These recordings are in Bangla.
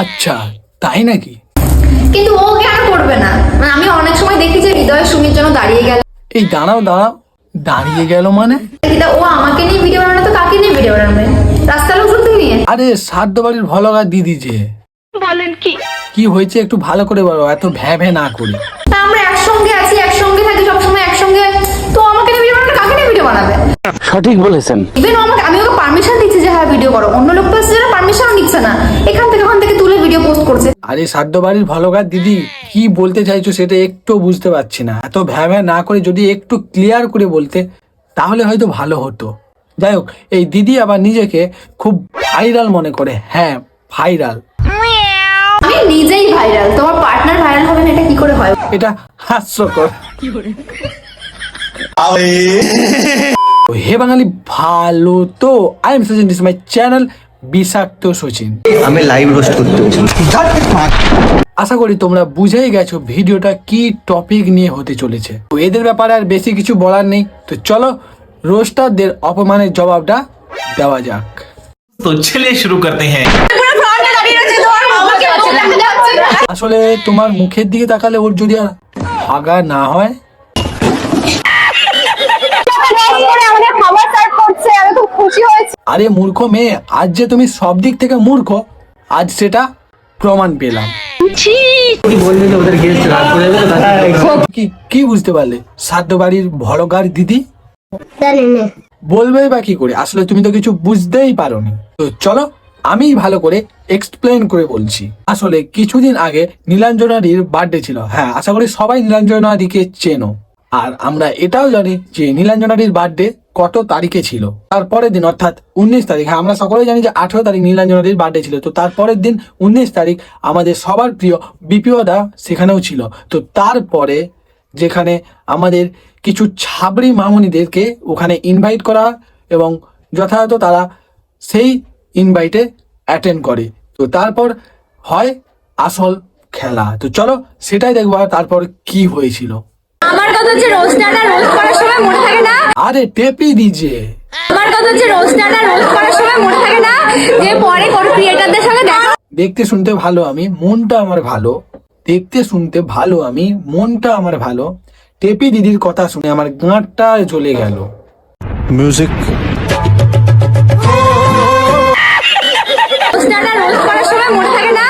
আচ্ছা তাই নাকি? কিন্তু ও কেন করবে না। মানে আমি অনেক সময় দেখি যে হৃদয় সুমির জন্য দাঁড়িয়ে গেল। এই দাঁড়াও দাঁড়াও। দাঁড়িয়ে গেল মানে? ও আমাকে নিয়ে ভিডিও বানানো তো কাকে নিয়ে ভিডিও বানাবে? রাস্তার লোকজন নিয়ে। আরে সাধ্য বাড়ির ভলগার দিদি যে। বলেন কি? কি হয়েছে একটু ভালো করে বলো এত ভ্যা ভ্যা না করে। তা আমরা একসঙ্গে আছি একসঙ্গে থাকি সবসময় একসঙ্গে। তো আমাকে নিয়ে ভিডিও বানানো কাকে নিয়ে ভিডিও বানাবে? সঠিক বলেছেন। ইভেন আমাকে আমি ওকে পারমিশন দিচ্ছি যে হ্যাঁ ভিডিও করো। অন্য লোক তো আসছে যারা পারমিশনও নিচ্ছে না এখান থেকে ওখান থেকে তুলে ভিডিও আরে সাধ্য বাড়ির ভলগার দিদি কি বলতে চাইছো সেটা একটু বুঝতে পারছি না। এত ভ্যা ভ্যা না করে যদি একটু ক্লিয়ার করে বলতে তাহলে হয়তো ভালো হতো। যাই হোক এই দিদি আবার নিজেকে খুব ভাইরাল মনে করে। হ্যাঁ ভাইরাল আমি নিজেই ভাইরাল তোমার পার্টনার ভাইরাল হবে না এটা কি করে হয়? এটা হাস্যকর। হে বাঙালি ভালো তো। I am Sachin this my channel বিষাক্ত সচিন। আমি লাইভ রোস্ট করতে আশা করি তোমরা বুঝেই গেছো ভিডিওটা কি টপিক নিয়ে হতে চলেছে। তো এদের ব্যাপারে আর বেশি কিছু বলার নেই। তো চলো রোস্টারদের অপমানের জবাবটা দেওয়া যাক। তো ছেলে শুরু করতে হ্যাঁ। আসলে তোমার মুখের দিকে তাকালে ওর যদি আর আগা না হয় খুশি হয়েছি। আরে মূর্খ মেয়ে আজ যে তুমি সব দিক থেকে মূর্খ আজ সেটা প্রমাণ পেলাম। কি কি বুঝতে পারলে? সাধ্য বাড়ির ভড়গার দিদি? বলবে বা কি করে? আসলে তুমি তো কিছু বুঝতেই পারোনি। তো চলো আমি ভালো করে এক্সপ্লেন করে বলছি। আসলে কিছুদিন আগে নীলাঞ্জনাদির বার্থডে ছিল। হ্যাঁ আশা করি সবাই নীলাঞ্জনাদিকে চেনো। আর আমরা এটাও জানি যে নীলাঞ্জনাদির বার্থডে কত তারিখে ছিল? তারপরের দিন, অর্থাৎ উনিশ তারিখ হ্যাঁ আমরা সকলেই জানি যে আঠেরো তারিখ নীলাঞ্জনাদির বার্থডে ছিল। তো তারপরের দিন উনিশ তারিখ আমাদের সবার প্রিয় বিপিওদা সেখানেও ছিল। তো তারপরে যেখানে আমাদের কিছু ছাবড়ি মামুনিদেরকে ওখানে ইনভাইট করা এবং যথাযথ তারা সেই ইনভাইটে অ্যাটেন্ড করে। তো তারপর হয় আসল খেলা। তো চলো সেটাই দেখব তারপর কি হয়েছিল। আমার কথা হচ্ছে রোস্টারটা রোস্ট করার সময় মনে থাকে না? আরে টেপি দিজে আমার কথা হচ্ছে রোস্টারটা রোস্ট করার সময় মনে থাকে না যে পরে কোন ক্রিয়েটারদের সঙ্গে দেখা দেখতে শুনতে ভালো আমি মনটা আমার ভালো। দেখতে শুনতে ভালো আমি মনটা আমার ভালো। টেপি দিদির কথা শুনে আমার গাঁটটা চলে গেল। রোস্টারটা রোস্ট করার সময় মনে থাকে না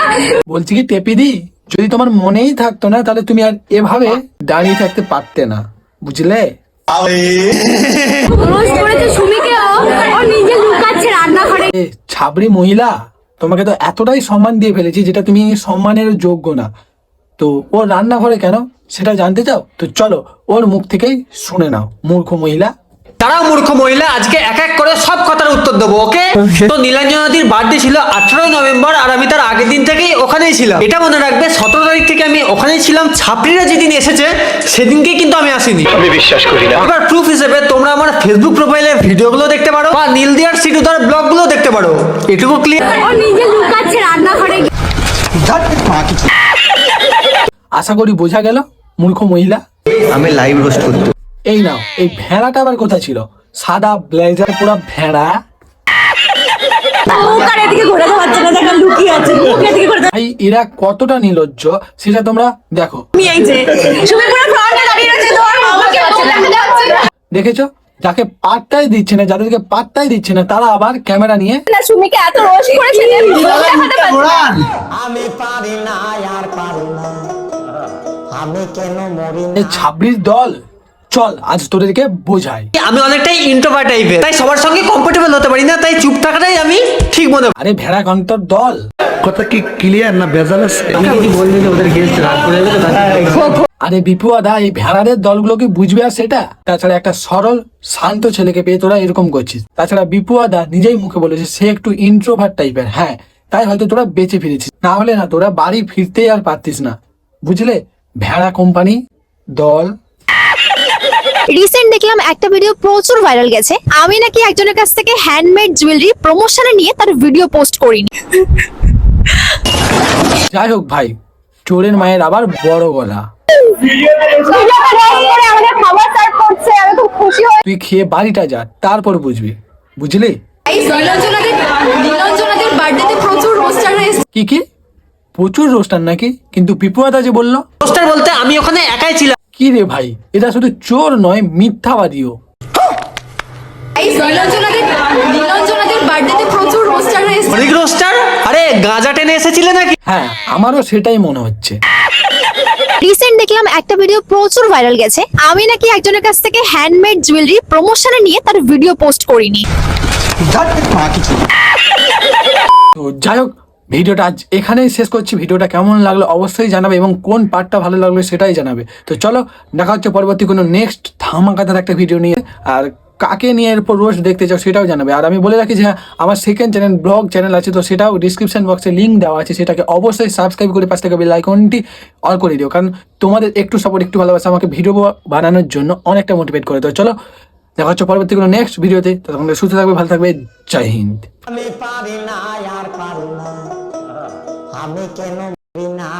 বলছি কি টেপিদি যদি তোমার মনেই থাকতো না তাহলে তুমি আর এভাবে দাঁড়িয়ে থাকতে পারতে না। বুঝলে? রোস্ট করেছে সুমিকেও ও নিজে লুকাচ্ছে রান্নাঘরে। এ ছাবড়ি মহিলা তোমাকে তো এতটাই সম্মান দিয়ে ফেলেছি যেটা তুমি সম্মানের যোগ্য না। তো ও রান্নাঘরে কেন? সেটা জানতে চাও? তো চলো ওর মুখ থেকেই শুনে নাও মূর্খ মহিলা। তারা মূর্খ মহিলা আজকে এক এক করে সব কথার উত্তর দেবো ওকে? তো নীলাঞ্জনাদির বার্থডে ছিল আঠারোই নভেম্বর আর আমি তার আগের দিন থেকেই ওখানেই ছিলাম। এটা মনে রাখবে সতেরো তারিখ থেকে আমি ওখানেই ছিলাম। ছাত্রীরা যেদিন এসেছে সেদিনকে কিন্তু আমি আসিনি। আমি বিশ্বাস করি না। এবার প্রুফ হিসেবে তোমরা আমার ফেসবুক প্রোফাইলের ভিডিওগুলো দেখতে পারো বা নীলদিয়ার সিটুদার ব্লগগুলো দেখতে পারো। এটুকু ক্লিয়ার ও নিজে লুকাচ্ছে রান্নাঘরে। আশা করি বোঝা গেল মূর্খ মহিলা। আমি লাইভ রোস্ট করতে এই নাও এই ভেড়াটা আবার কোথায় ছিল? সাদা ব্লেজার পুরো ভেড়া। আর না ভাই এরা কতটা নির্লজ্জ সেটা তোমরা দেখো। আমি পুরো না। দেখেছ? যাকে পাত্তাই দিচ্ছে না যাদেরকে পাত্তাই দিচ্ছে না তারা আবার ক্যামেরা নিয়ে না সুমিকে এত রোস্ট করেছে যে ভিডিও দেখাতে পারছে না? এই ছাব্বিশ দল। চল আজ তোদেরকে বোঝাই। আমি অনেকটাই ইন্ট্রোভার্ট টাইপের তাই সবার সঙ্গে কমফোর্টেবল হতে পারি না তাই চুপ থাকাটাই আমি ঠিক মনে করি। আরে ভেড়া কন্তর দল। কথা কি ক্লিয়ার না ভেজাল আছে? আরে বিপুয়াদা এই ভেড়াদের দলগুলোকে বুঝবে আর সেটা? তাছাড়া একটা সরল শান্ত ছেলেকে পেয়ে তোরা এরকম করছিস। তাছাড়া বিপু বিপুয়াদা নিজেই মুখে বলেছে সে একটু ইন্ট্রোভার্ট টাইপের হ্যাঁ তাই হয়তো তোরা বেঁচে ফিরেছিস। না হলে না তোরা বাড়ি ফিরতেই আর পারতিস না। বুঝলে? ভেড়া কোম্পানি দল রিসেন্ট দেখলাম একটা ভিডিও প্রচুর ভাইরাল গেছে। আমি নাকি একজনের কাছ থেকে হ্যান্ডমেড জুয়েলারি প্রমোশনে নিয়ে তার ভিডিও পোস্ট করিনি। যাই হোক ভাই চোরের মায়ের আবার বড় গলা। ভিডিওটা রোস্ট করে আমাদের খাবার সার্ভ করছে আমি খুব খুশি হয়েছি তুই খেয়ে বাড়িটা যা তারপর বুঝবি। বুঝলি? কি কি? প্রচুর রোস্টার নাকি? কিন্তু পিপুয়াদা যে বলল। রোস্টার বলতে আমি ওখানে একাই ছিলাম। কি রে ভাই? এটা শুধু চোর নয় মিথ্যাবাদীও। আরে গাঁজা টেনে এসেছিলে নাকি? হ্যাঁ আমারও সেটাই মনে হচ্ছে। রিসেন্ট দেখলাম একটা ভিডিও প্রচুর ভাইরাল গেছে। আমি নাকি একজনের কাছ থেকে হ্যান্ডমেড জুয়েলারি প্রমোশনে নিয়ে তার ভিডিও পোস্ট করিনি। যাই হোক ভিডিওটা আজ এখানেই শেষ করছি। ভিডিওটা কেমন লাগল অবশ্যই জানাবে এবং কোন পার্টটা ভালো লাগল সেটাই জানাবে। তো চলো দেখা হচ্ছে পরবর্তী কোনো নেক্সট ধামাকাদার একটা ভিডিও নিয়ে। আর কাকে নিয়ে এরপর রোজ দেখতে চাও সেটাও জানাবে। আর আমি বলে রাখি যে হ্যাঁ, আমার সেকেন্ড চ্যানেল ব্লগ চ্যানেল আছে তো সেটাও ডিসক্রিপশন বক্সে লিঙ্ক দেওয়া আছে। সেটাকে অবশ্যই সাবস্ক্রাইব করে পাশ থেকে বেল আইকনটি অল করে দিও। কারণ তোমাদের একটু সাপোর্ট একটু ভালোবাসা আমাকে ভিডিও বানানোর জন্য অনেকটা মোটিভেট করে। তো চলো দেখা হচ্ছে পরবর্তী কোনো নেক্সট ভিডিওতে তখন সুস্থ থাকবে ভালো থাকবে। জয় হিন্দ। আমি পারি না। আমি কেন মরি না?